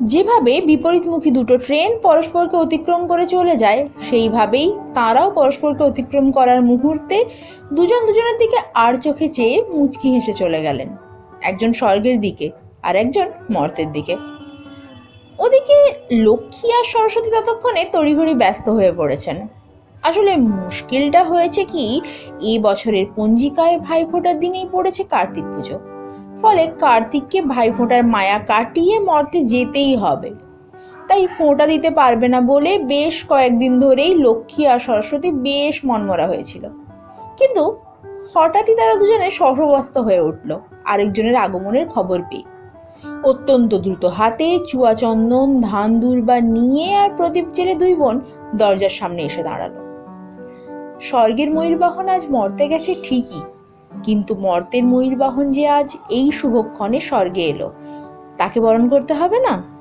যেভাবে বিপরীতমুখী দুটো ট্রেন পরস্পরকে অতিক্রম করে চলে যায়, সেইভাবেই তাঁরাও পরস্পরকে অতিক্রম করার মুহূর্তে দুজন দুজনের দিকে আর চোখে চেয়ে মুচকি হেসে চলে গেলেন। একজন স্বর্গের দিকে আর একজন মর্তের দিকে। ওদিকে লক্ষ্মী আর সরস্বতী ততক্ষণে তড়িঘড়ি ব্যস্ত হয়ে পড়েছেন। আসলে মুশকিলটা হয়েছে কি এই বছরের পঞ্জিকায় ভাইফোঁটার দিনেই পড়েছে কার্তিক পুজো। ফলে কার্তিককে ভাইফোঁটার মায়া কাটিয়ে মর্তে যেতেই হবে। তাই ফোঁটা দিতে পারবে না বলে বেশ কয়েকদিন ধরেই লক্ষ্মী আর সরস্বতী বেশ মনমরা হয়েছিল। কিন্তু হঠাৎই তারা দুজনে সহবস্ত হয়ে উঠল, আরেকজনের আগমনের খবর পেয়ে। অত্যন্ত দ্রুত হাতে চুয়া চন্দন, ধান দুর্বা নিয়ে আর প্রদীপ জেলে দুই বোন দরজার সামনে এসে দাঁড়াল। স্বর্গের ময়ূরবাহন আজ মর্তে গেছে ঠিকই কিন্তু মর্তের ময়ূরবাহন যে আজ এই শুভক্ষণে স্বর্গে এলো। তাকে বরণ করতে হবে না?